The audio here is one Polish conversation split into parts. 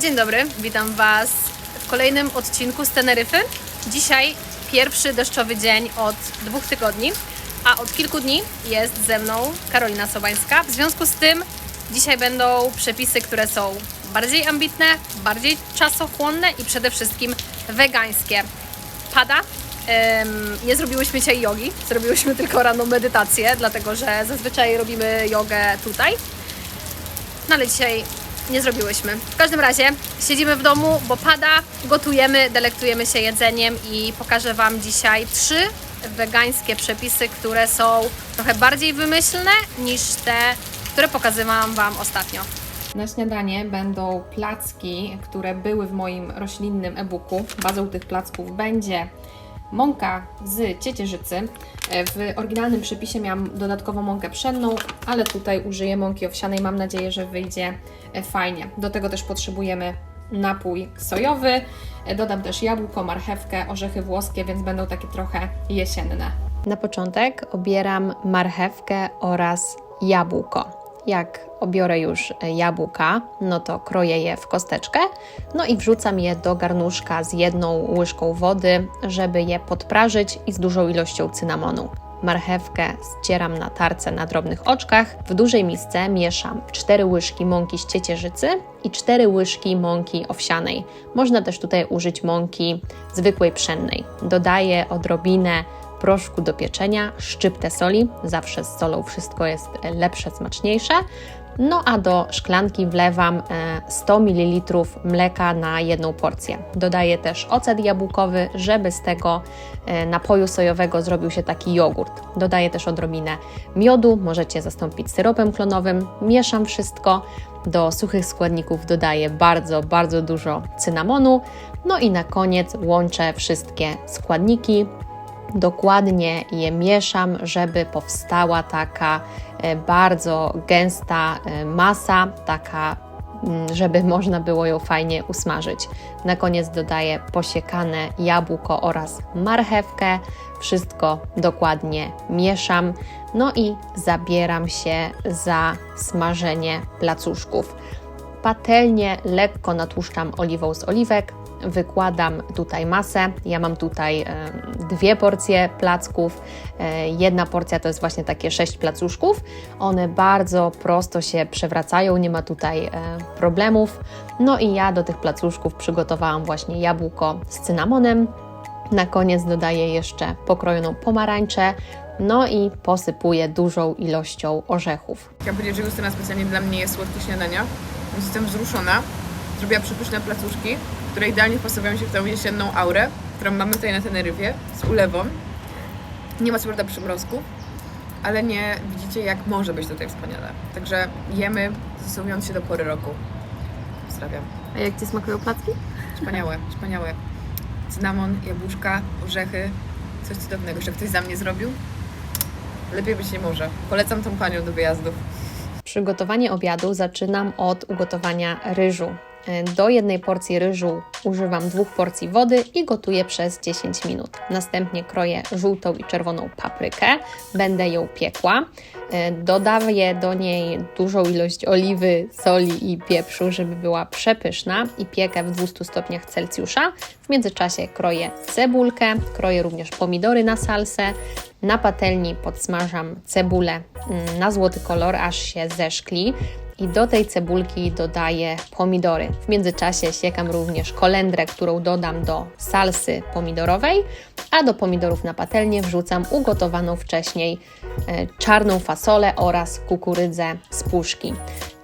Dzień dobry, witam Was w kolejnym odcinku z Teneryfy. Dzisiaj pierwszy deszczowy dzień od dwóch tygodni, a od kilku dni jest ze mną Karolina Sobańska. W związku z tym dzisiaj będą przepisy, które są bardziej ambitne, bardziej czasochłonne i przede wszystkim wegańskie. Pada. Nie zrobiłyśmy dzisiaj jogi, zrobiłyśmy tylko rano medytację, dlatego że zazwyczaj robimy jogę tutaj. No ale dzisiaj nie zrobiłyśmy. W każdym razie siedzimy w domu, bo pada, gotujemy, delektujemy się jedzeniem i pokażę Wam dzisiaj trzy wegańskie przepisy, które są trochę bardziej wymyślne niż te, które pokazywałam Wam ostatnio. Na śniadanie będą placki, które były w moim roślinnym e-booku. Bazą tych placków będzie mąka z ciecierzycy. W oryginalnym przepisie miałam dodatkowo mąkę pszenną, ale tutaj użyję mąki owsianej. Mam nadzieję, że wyjdzie e, fajnie. Do tego też potrzebujemy napój sojowy. E, Dodam też jabłko, marchewkę, orzechy włoskie, więc będą takie trochę jesienne. Na początek obieram marchewkę oraz jabłko. Jak obiorę już jabłka, no to kroję je w kosteczkę, no i wrzucam je do garnuszka z jedną łyżką wody, żeby je podprażyć i z dużą ilością cynamonu. Marchewkę ścieram na tarce na drobnych oczkach. W dużej misce mieszam 4 łyżki mąki z ciecierzycy i 4 łyżki mąki owsianej. Można też tutaj użyć mąki zwykłej pszennej. Dodaję odrobinę proszku do pieczenia, szczyptę soli, zawsze z solą wszystko jest lepsze, smaczniejsze. No a do szklanki wlewam e, 100 ml mleka na jedną porcję. Dodaję też ocet jabłkowy, żeby z tego e, napoju sojowego zrobił się taki jogurt. Dodaję też odrobinę miodu, możecie zastąpić syropem klonowym. Mieszam wszystko. Do suchych składników dodaję bardzo, bardzo dużo cynamonu. No i na koniec łączę wszystkie składniki, dokładnie je mieszam, żeby powstała taka e, bardzo gęsta e, masa, taka mm, żeby można było ją fajnie usmażyć. Na koniec dodaję posiekane jabłko oraz marchewkę. Wszystko dokładnie mieszam. No i zabieram się za smażenie placuszków. Patelnię lekko natłuszczam oliwą z oliwek, wykładam tutaj masę. Ja mam tutaj e, dwie porcje placków. E, jedna porcja to jest właśnie takie sześć placuszków. One bardzo prosto się przewracają, nie ma tutaj e, problemów. No i ja do tych placuszków przygotowałam właśnie jabłko z cynamonem. Na koniec dodaję jeszcze pokrojoną pomarańczę. No i posypuję dużą ilością orzechów. Chciałam powiedzieć, że Justyna specjalnie dla mnie jest słodkie śniadania, jestem wzruszona. Zrobiła przepyszne placuszki, które idealnie wpasują się w tą jesienną aurę, którą mamy tutaj na Teneryfie, z ulewą. Nie ma co prawda przymrozków, ale nie widzicie, jak może być tutaj wspaniale. Także jemy, zastosowując się do pory roku. Pozdrawiam. A jak Ci smakują placki? Wspaniałe, wspaniałe. Cynamon, jabłuszka, orzechy, coś cudownego. Jeszcze ktoś za mnie zrobił? Lepiej być nie może. Polecam tą panią do wyjazdów. Przygotowanie obiadu zaczynam od ugotowania ryżu. Do jednej porcji ryżu używam dwóch porcji wody i gotuję przez 10 minut. Następnie kroję żółtą i czerwoną paprykę, będę ją piekła. Dodaję do niej dużą ilość oliwy, soli i pieprzu, żeby była przepyszna i piekę w 200 stopniach Celsjusza. W międzyczasie kroję cebulkę, kroję również pomidory na salsę. Na patelni podsmażam cebulę mm, na złoty kolor, aż się zeszkli i do tej cebulki dodaję pomidory. W międzyczasie siekam również kolendrę, którą dodam do salsy pomidorowej, a do pomidorów na patelnię wrzucam ugotowaną wcześniej e, czarną fasolę oraz kukurydzę z puszki.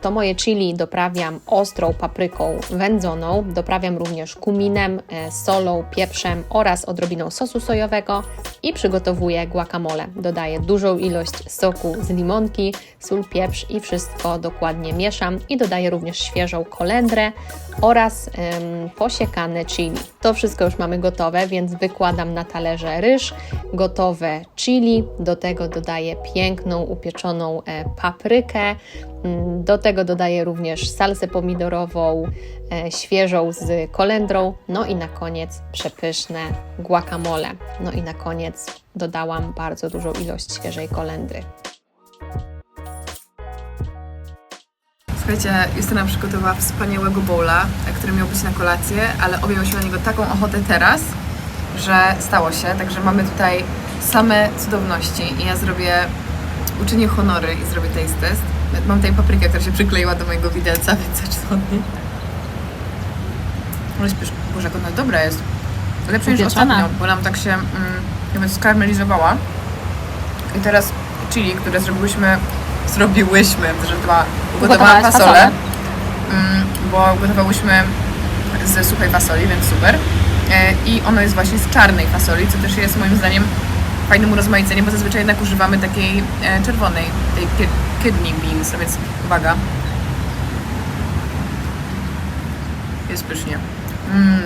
To moje chili doprawiam ostrą papryką wędzoną, doprawiam również kuminem, e, solą, pieprzem oraz odrobiną sosu sojowego i przygotowuję guacamole. Dodaję dużą ilość soku z limonki, sól, pieprz i wszystko dokładnie mieszam i dodaję również świeżą kolendrę oraz em, posiekane chili. To wszystko już mamy gotowe, więc wykładam na talerze ryż, gotowe chili, do tego dodaję piękną upieczoną e, paprykę, Mm, do tego dodaję również salsę pomidorową, e, świeżą z kolendrą, no i na koniec przepyszne guacamole. No i na koniec dodałam bardzo dużą ilość świeżej kolendry. Słuchajcie, Justyna przygotowała wspaniałego bowla, który miał być na kolację, ale obie miałyśmy na niego taką ochotę teraz, że stało się. Także mamy tutaj same cudowności i ja zrobię, uczynię honory i zrobię taste test. Mam tutaj paprykę, która się przykleiła do mojego widelca, więc zacznę. Ale śpiesz, Boże, jak ona dobra jest. Lepsza niż Upieczona. ostatnio, bo nam tak się mm, jakby skarmelizowała. I teraz chili, które zrobiłyśmy, zrobiłyśmy, że dwa, ugotowałam Ugotowałaś fasolę, fasolę. mm, bo ugotowałyśmy ze suchej fasoli, więc super. E, I ono jest właśnie z czarnej fasoli, co też jest moim zdaniem fajnym urozmaiceniem, bo zazwyczaj jednak używamy takiej e, czerwonej, tej ki- kidney beans, a więc uwaga. Jest pysznie. Mmm.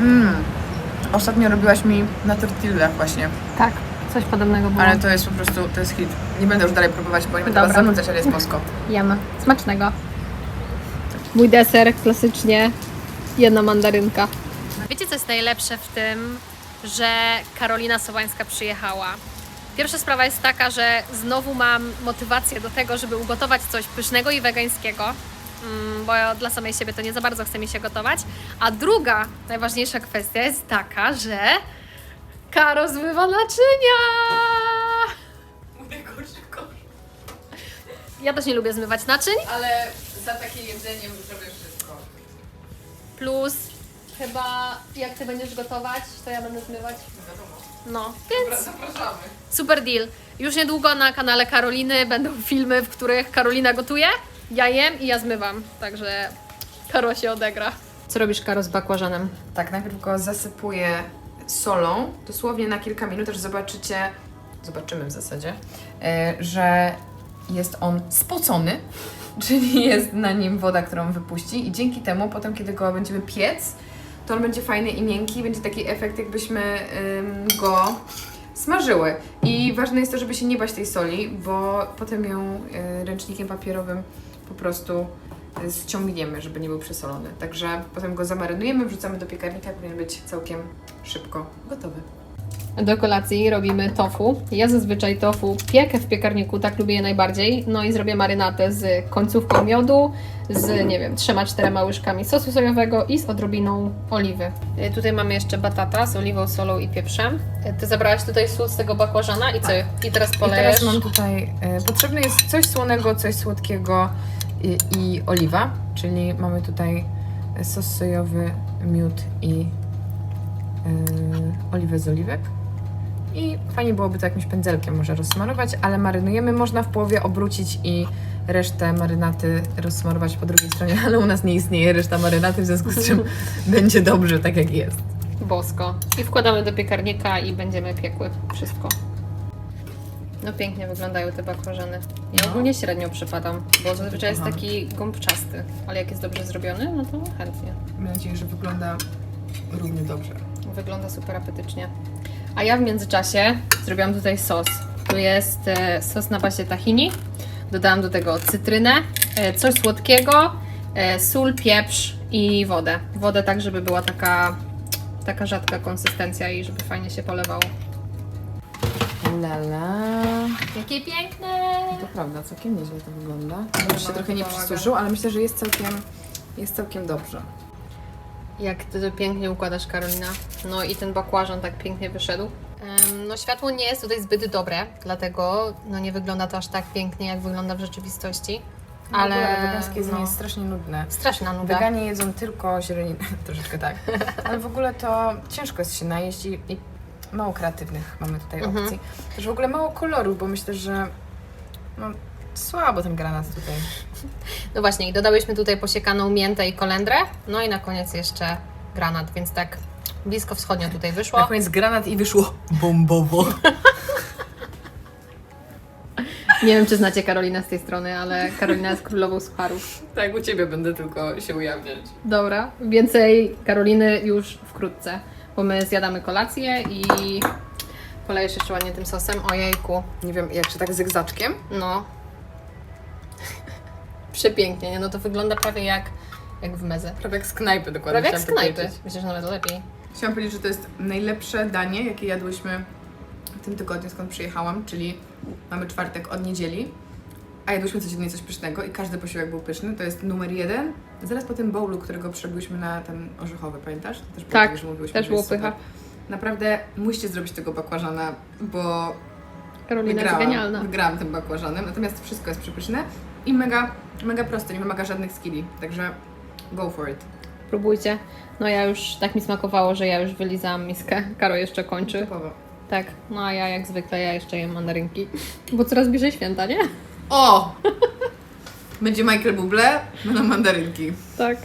Mmm. Ostatnio robiłaś mi na tortillach właśnie, Tak, coś podobnego było. ale to jest po prostu, to jest hit. Nie będę już dalej próbować, bo nie będę was zanudzać, ale jest mosko. Jemy. Smacznego. Mój deser klasycznie jedna mandarynka. Wiecie, co jest najlepsze w tym, że Karolina Sobańska przyjechała? Pierwsza sprawa jest taka, że znowu mam motywację do tego, żeby ugotować coś pysznego i wegańskiego, mm, bo dla samej siebie to nie za bardzo chce mi się gotować. A druga, najważniejsza kwestia jest taka, że Karo zmywa naczynia! Ja też nie lubię zmywać naczyń, Ale za takie jedzenie zrobię wszystko. plus chyba jak ty będziesz gotować, to ja będę zmywać. No, więc Zapraszamy. super deal. Już niedługo na kanale Karoliny będą filmy, w których Karolina gotuje, ja jem i ja zmywam. Także Karo się odegra. Co robisz, Karo, z bakłażanem? Tak, najpierw go zasypuję solą, dosłownie na kilka minut, aż zobaczycie, zobaczymy w zasadzie, e, że jest on spocony, czyli jest na nim woda, którą wypuści i dzięki temu potem, kiedy go będziemy piec, to on będzie fajny i miękki, będzie taki efekt, jakbyśmy ym, go smażyły. I ważne jest to, żeby się nie bać tej soli, bo potem ją y, ręcznikiem papierowym po prostu y, ściągniemy, żeby nie był przesolony. Także potem go zamarynujemy, wrzucamy do piekarnika, powinien być całkiem szybko gotowy. Do kolacji robimy tofu. Ja zazwyczaj tofu piekę w piekarniku, tak lubię je najbardziej. No i zrobię marynatę z końcówką miodu, z nie wiem, trzema, czterema łyżkami sosu sojowego i z odrobiną oliwy. Y, Tutaj mamy jeszcze batata z oliwą, solą i pieprzem. Y, Ty zabrałaś tutaj sól z tego bakłażana i co? I teraz I polejesz? teraz mam tutaj, e, potrzebne jest coś słonego, coś słodkiego i, i oliwa, czyli mamy tutaj sos sojowy, miód i e, oliwę z oliwek. I fajnie byłoby to jakimś pędzelkiem może rozsmarować, ale marynujemy. Można w połowie obrócić i resztę marynaty rozsmarować po drugiej stronie, ale u nas nie istnieje reszta marynaty, w związku z czym będzie dobrze tak jak jest. Bosko. I wkładamy do piekarnika i będziemy piekły wszystko. No pięknie wyglądają te bakłażany. Ja No. ogólnie średnio przypadam, bo zazwyczaj jest taki gąbczasty, ale jak jest dobrze zrobiony, no to chętnie. Mam nadzieję, że wygląda równie dobrze. Wygląda super apetycznie. A ja w międzyczasie zrobiłam tutaj sos. Tu jest e, sos na bazie tahini. Dodałam do tego cytrynę, e, coś słodkiego, e, sól, pieprz i wodę. Wodę tak, żeby była taka, taka rzadka konsystencja i żeby fajnie się polewało. Lala. Jakie piękne! To prawda, całkiem nieźle to wygląda. Już się trochę nie przysuszył, ale myślę, że jest całkiem, jest całkiem dobrze. Jak ty to pięknie układasz, Karolina. No i ten bakłażan tak pięknie wyszedł. No światło nie jest tutaj zbyt dobre, dlatego no nie wygląda to aż tak pięknie, jak wygląda w rzeczywistości. Ale Ale wegańskie jedzenie no, jest strasznie nudne. straszna nuda. Weganie jedzą tylko źreninę, troszeczkę tak. Ale w ogóle to ciężko jest się najeść i, i mało kreatywnych mamy tutaj Mhm. opcji. Też w ogóle mało kolorów, bo myślę, że no, słabo ten granat tutaj. No właśnie, i dodałyśmy tutaj posiekaną miętę i kolendrę, no i na koniec jeszcze granat, więc tak blisko wschodnio tutaj wyszło. Na koniec granat i wyszło bombowo. Nie wiem, czy znacie Karolinę z tej strony, ale Karolina jest królową sucharów. tak, u Ciebie będę tylko się ujawniać. Dobra, więcej Karoliny już wkrótce, bo my zjadamy kolację i polejesz jeszcze ładnie tym sosem. Ojejku, Nie wiem, jak czy tak zygzaczkiem? no. Przepięknie, nie? No to wygląda prawie jak, jak w meze. Prawie jak z knajpy dokładnie. Prawie jak z chciałam knajpy. powiedzieć. Myślę, że nawet lepiej. Chciałam powiedzieć, że to jest najlepsze danie, jakie jadłyśmy w tym tygodniu, skąd przyjechałam, czyli mamy czwartek od niedzieli. a jadłyśmy codziennie coś pysznego i każdy posiłek był pyszny, to jest numer jeden. Zaraz po tym bowlu, którego przerobiłyśmy na ten orzechowy, pamiętasz? To też było Tak, tak, że mówiłyśmy, też że było jest super. pycha. Naprawdę musicie zrobić tego bakłażana, bo Karolina jest wygrałam, genialna. wygrałam tym bakłażanem, natomiast wszystko jest przepyszne i mega, mega proste, nie wymaga żadnych skilli, także go for it. Próbujcie. No ja już, tak mi smakowało, że ja już wylizałam miskę. Karo jeszcze kończy. Typowo. Tak, no a ja jak zwykle, ja jeszcze jem mandarynki. Bo coraz bliżej święta, nie? O! Będzie Michael Bublé, będą mandarynki. Tak.